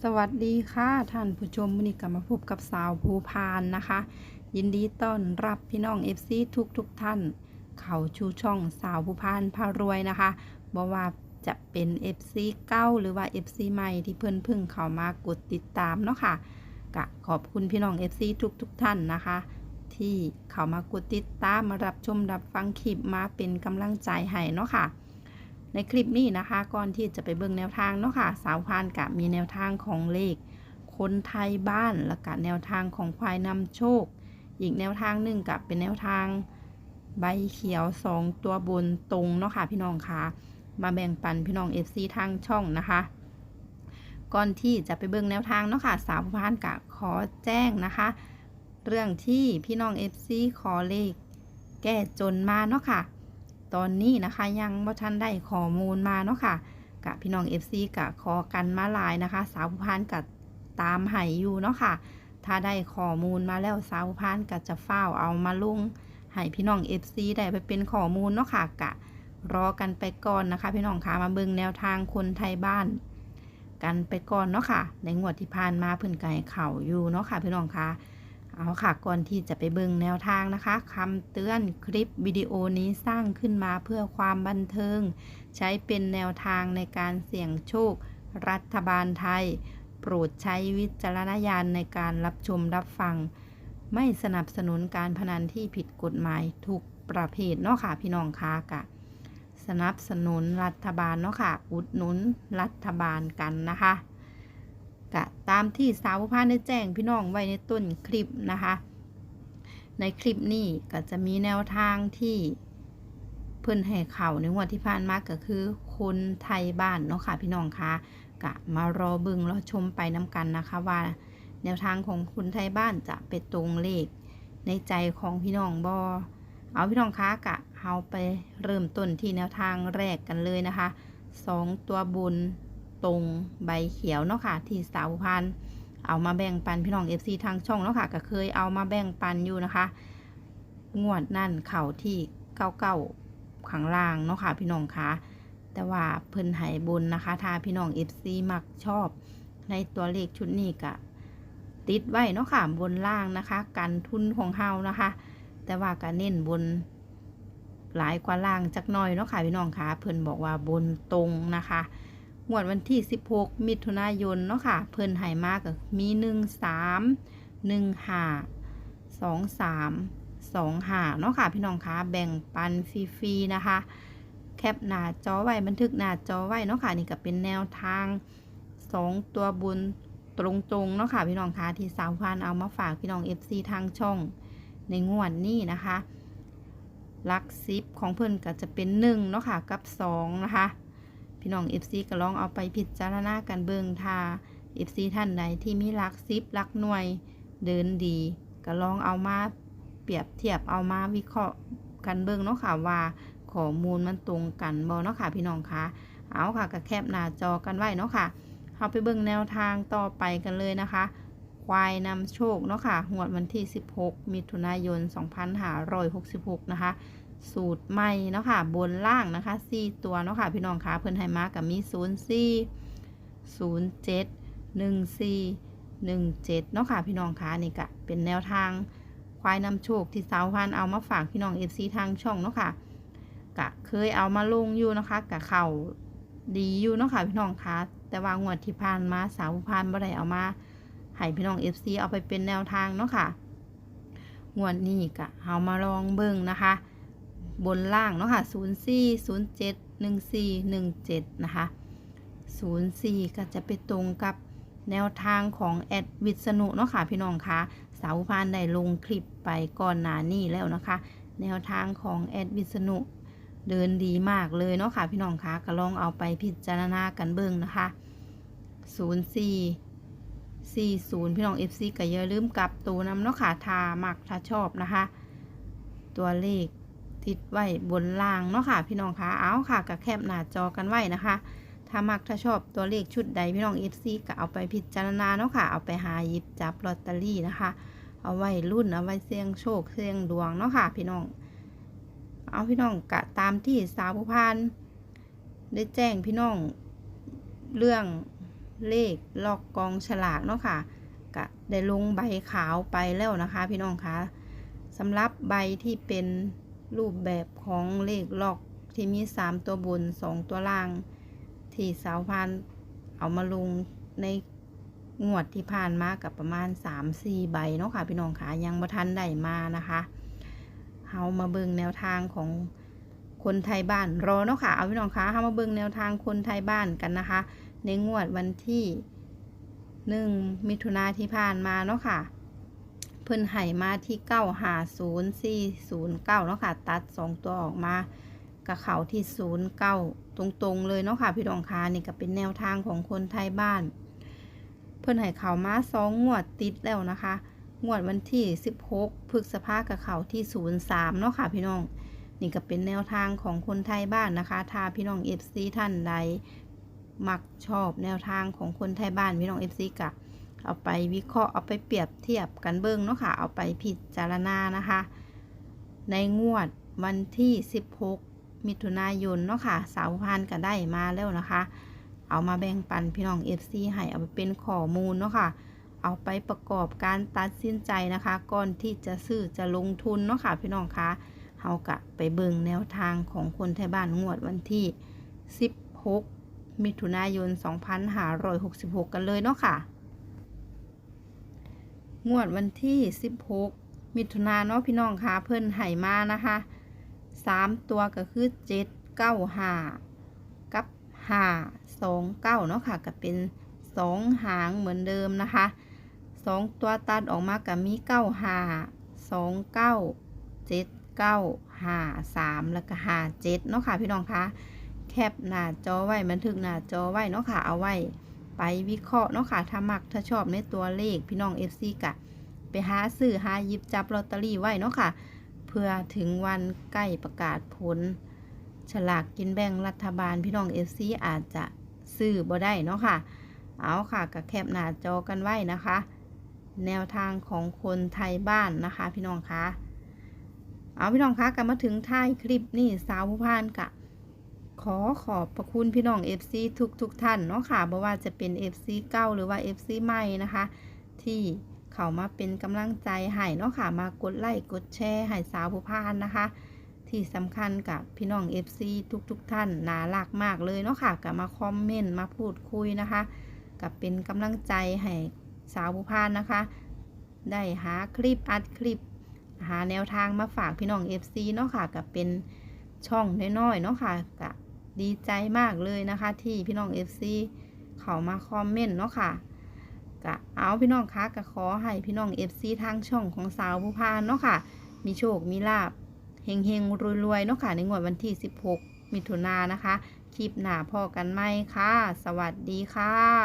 สวัสดีค่ะท่านผู้ชมวันนี้กลับมาพบกับสาวภูพานนะคะ ยินดีต้อนรับพี่น้อง FC ทุกทุกท่าน เขาชูช่องสาวภูพานพารวยนะคะบอกว่าจะเป็น FC เก้าหรือว่า FC ใหม่ที่เพิ่นเพึ่งเข้ามากดติดตามเนาะค่ะกะขอบคุณพี่น้อง FC ทุกทุกท่านนะคะ ที่เข้ามากดติดตามมารับชมรับฟังคลิปมาเป็นกำลังใจให้เนาะค่ะ ในคลิปนี้นะคะ ก่อนที่จะไปเบิ่งแนวทางเนาะค่ะ สาวพานกับมีแนวทางของเลข คนไทยบ้านและกับแนวทางของควายนำโชค อีกแนวทางหนึ่งกับเป็นแนวทางใบเขียวสองตัวบนตรงเนาะค่ะพี่น้องคะมาแบ่งปันพี่น้อง FC ทางช่องนะคะ ก่อนที่จะไปเบิ่งแนวทางเนาะค่ะสาวพานกับขอแจ้งนะคะ เรื่องที่พี่น้อง FC ขอเลข แก้จนมาเนาะค่ะ ตอนนี้นะคะยังบ่ทันได้ข้อมูลมาเนาะค่ะกะพี่น้อง FC กะขอกันมาหลายนะคะ สาวผู้พานกะตามไห้อยู่เนาะค่ะ ถ้าได้ข้อมูลมาแล้วสาวผู้พานกะจะเฝ้าเอามาลุงให้พี่น้อง FC ได้ไปเป็นข้อมูลเนาะค่ะกะรอกันไปก่อนนะคะ พี่น้องคะมาเบิ่งแนวทางคนไทยบ้าน กันไปก่อนเนาะค่ะ ในงวดที่ผ่านมาเพิ่นไก่เข่าอยู่เนาะค่ะ พี่น้องคะ เอาค่ะ ก่อนที่จะไปเบิ่งแนวทางนะคะคำเตือนคลิปวิดีโอนี้สร้างขึ้นมาเพื่อความบันเทิง ใช้เป็นแนวทางในการเสี่ยงโชค รัฐบาลไทย โปรดใช้วิจารณญาณในการรับชมรับฟัง ไม่สนับสนุนการพนันที่ผิดกฎหมายทุกประเภทเนาะค่ะพี่น้องคะกะ สนับสนุนรัฐบาลเนาะค่ะ อุดหนุนรัฐบาลกันนะคะกะ ตามที่สาวผู้พานได้แจ้งพี่น้องไว้ในต้นคลิปนะคะ ในคลิปนี้ก็จะมีแนวทางที่เพิ่อนให้เข่าในงวดที่ผ่านมาก็คือ คนไทยบ้านเนาะค่ะพี่น้องคะกะมารอเบึงรอชมไปน้ำกันนะคะว่า แนวทางของคนไทยบ้านจะไปตรงเลขในใจของพี่น้องบอเอาพี่น้องคะกะเอาไปเริ่มต้นที่แนวทางแรกกันเลยนะคะสองตัวบน ตรงใบเขียวเนาะค่ะที่สาวพันธ์เอามาแบ่งปันพี่น้อง FC ทางช่องเนาะค่ะก็เคยเอามาแบ่งปันอยู่นะคะ งวดนั่นเข่าที่เก้าเก้าข้างล่างเนาะค่ะพี่น้องคะแต่ว่าเพิ่นหายบนนะคะถ้าพี่น้อง FC มักชอบ ในตัวเลขชุดนี้ก็ติดไว้เนาะค่ะบนล่างนะคะ กันทุนของเฮานะคะ แต่ว่าก็เน้นบนหลายกว่าล่างจักหน่อยเนาะค่ะพี่น้องคะเพิ่นบอกว่าบนตรงนะคะ งวดวันที่ 16 มิถุนายนเนาะค่ะ เพิ่นหายมากก็มี 1 3 1 5 2 3 2 5เนาะค่ะ พี่น้องคะแบ่งปันฟรีๆนะคะ แคปหน้าจอไว้บันทึกหน้าจอไว้เนาะค่ะ นี่ก็เป็นแนวทาง 2 ตัวบุญตรงๆเนาะค่ะ พี่น้องคะที่สาวพานเอามาฝากพี่น้อง FC ทางช่องในงวดนี้นะคะลักซิปของเพิ่นก็จะเป็น1เนาะค่ะกับ2นะคะ พี่น้อง FC ก็ลองเอาไปพิจารณากันเบิงถ้า FC ท่านใดที่มีลักซิปลักหน่วย เดินดี ก็ลองเอามาเปรียบเทียบเอามาวิเคราะห์กันเบิงเนาะค่ะว่าข้อมูลมันตรงกันบ่เนาะค่ะ พี่น้องคะเอาค่ะก็แคบหน้าจอกันไว้เนาะค่ะเอาไปเบิ่งแนวทางต่อไปกันเลยนะคะ ควายนำโชคเนาะค่ะหวดวันที่ 16 มิถุนายน 2566 นะคะ สูตรใหม่เนาะค่ะบนล่างนะคะ4ตัวเนาะค่ะพี่น้องคะเพิ่นให้มากับมี0 4 0 7 1 4 1 7เนาะค่ะพี่น้องคะนี่ก็เป็นแนวทางควายนำโชคที่สาวพันเอามาฝากพี่น้อง FC ทางช่องเนาะค่ะกะเคยเอามาลงอยู่นะคะกะเข่าดีอยู่เนาะค่ะพี่น้องคะแต่ว่างวดที่ผ่านมาสาวพันบ่ได้เอามาให้พี่น้อง FC เอาไปเป็นแนวทางเนาะค่ะงวดนี้กะเอามาลองเบิ่งนะคะ บนล่างเนาะค่ะ0 4 0 7 1 4 1 7นะคะ0 4ก็จะไปตรงกับแนวทางของแอดวิษณุเนาะค่ะพี่น้องคะสาวพานได้ลงคลิปไปก่อนหน้านี้แล้วนะคะ แนวทางของแอดวิษณุเดินดีมากเลยเนาะค่ะพี่น้องคะก็ลองเอาไปพิจารณากันเบิ่งนะคะ0 4 40พี่น้อง FC ก็อย่าลืมกลับตัวนำเนาะค่ะทามักถ้าชอบนะคะ ตัวเลข ติดไว้บนล่างเนาะค่ะ พี่น้องคะเอาค่ะกับแคบหน้าจอกันไว้นะคะ ถ้ามักถ้าชอบตัวเลขชุดใดพี่น้อง FC ก็เอาไปพิจารณาเนาะค่ะ เอาไปหาหยิบจับลอตเตอรี่นะคะ เอาไว้รุ่นเอาไว้เสี่ยงโชคเสี่ยงดวงเนาะค่ะ พี่น้อง เอาพี่น้องกะตามที่สาวผู้พานได้แจ้งพี่น้องเรื่องเลขลอกกองฉลากเนาะค่ะก็ได้ลงใบขาวไปแล้วนะคะ พี่น้องคะสำหรับใบที่เป็น รูปแบบของเลขล็อกที่มี 3 ตัวบน 2 ตัวล่าง ที่สาวพันเอามาลงในงวดที่ผ่านมากับประมาณ 3-4 ใบเนาะค่ะพี่น้องคะยังบ่ทันได้มานะคะเฮามาเบิ่งแนวทางของคนไทยบ้านรอเนาะค่ะเอาพี่น้องคะเฮามาเบิ่งแนวทางคนไทยบ้านกันนะคะ ในงวดวันที่หนึ่งมิถุนาที่ผ่านมาเนาะค่ะ พิ่นไห่มาที่เก้าหาศูนย์สี่ศูนย์เก้าเนาะค่ะ ตัดสองตัวออกมากับเขาที่ศูนย์เก้าตรงๆเลยเนาะค่ะ พี่ดองคานี่ก็เป็นแนวทางของคนไทยบ้าน เพิ่นไห่เขามาสองงวดติดแล้วนะคะ งวดวันที่16พฤษภากับเขาที่03เนาะค่ะ พี่น้อง นี่ก็เป็นแนวทางของคนไทยบ้านนะคะ ถ้าพี่น้อง FC ท่านใดมักชอบแนวทางของคนไทยบ้านพี่น้อง FC กะ เอาไปวิเคราะห์เอาไปเปรียบเทียบกันเบิ้งเนาะค่ะ เอาไปพิจารณานะคะ ในงวดวันที่ 16 มิถุนายนเนาะค่ะ สาวพันก็ได้มาแล้วนะคะ เอามาแบ่งปันพี่น้อง FC ให้เอาไปเป็นข้อมูลเนาะค่ะ เอาไปประกอบการตัดสินใจนะคะ ก่อนที่จะซื้อจะลงทุนเนาะค่ะ พี่น้องคะเฮากะไปเบิ่งแนวทางของคนไทยบ้านงวดวันที่ 16 มิถุนายน 2566 กันเลยเนาะค่ะ งวดวันที่ 16 มิถุนายนเนาะพี่น้องคะเพิ่นไห่มานะคะ 3 ตัวก็คือ 7 9 5 กับ 5 2 9 เนาะค่ะ ก็เป็น 2 หางเหมือนเดิมนะคะ 2 ตัวตัดออกมากับมี 9 5 2 9 7 9 5 3 แล้วก็ 5 7 เนาะค่ะพี่น้องคะแคปหน้าจอไว้บันทึกหน้าจอไว้เนาะค่ะเอาไว้ ไปวิเคราะห์เนาะค่ะ ถ้ามักถ้าชอบในตัวเลขพี่น้อง FC กะ ไปหาซื้อหายิบจับลอตเตอรี่ไว้เนาะค่ะ เพื่อถึงวันใกล้ประกาศผล ฉลากกินแบ่งรัฐบาลพี่น้อง FC อาจจะซื้อบ่ได้เนาะค่ะ เอาค่ะกับแคปหน้าจอกันไว้นะคะ แนวทางของคนไทยบ้านนะคะ พี่น้องคะเอาพี่น้องคะกลับมาถึงท้ายคลิปนี่สาวผู้พานกะ ขอขอบพระคุณพี่น้อง FC ทุกทุกท่านเนาะค่ะบ่ว่าจะเป็น FC เก่าหรือว่า FC ใหม่นะคะ ที่เขามาเป็นกำลังใจให้เนาะค่ะ มากดไลค์กดแชร์ให้สาวผู้พานนะคะ ที่สำคัญกับพี่น้อง FC ทุกทุกท่านน่ารักมากเลยเนาะค่ะกับมาคอมเมนต์มาพูดคุยนะคะกับเป็นกำลังใจให้สาวผู้พานนะคะ ได้หาคลิปอัดคลิป หาแนวทางมาฝากพี่น้อง FC เนาะค่ะกับเป็นช่องน้อยๆเนาะค่ะกะ ดีใจมากเลยนะคะ ที่พี่น้อง FC เขามาคอมเมนต์เนาะค่ะกะเอาพี่น้องคะกะขอให้พี่น้อง FC ทางช่องของสาวผู้พานเนาะค่ะ มีโชคมีลาบเฮงเฮงรวยๆเนาะค่ะ ในงวดวันที่ 16 มิถุนายนนะคะ คลิปหน้าพอกันไหมค่ะ สวัสดีค่ะ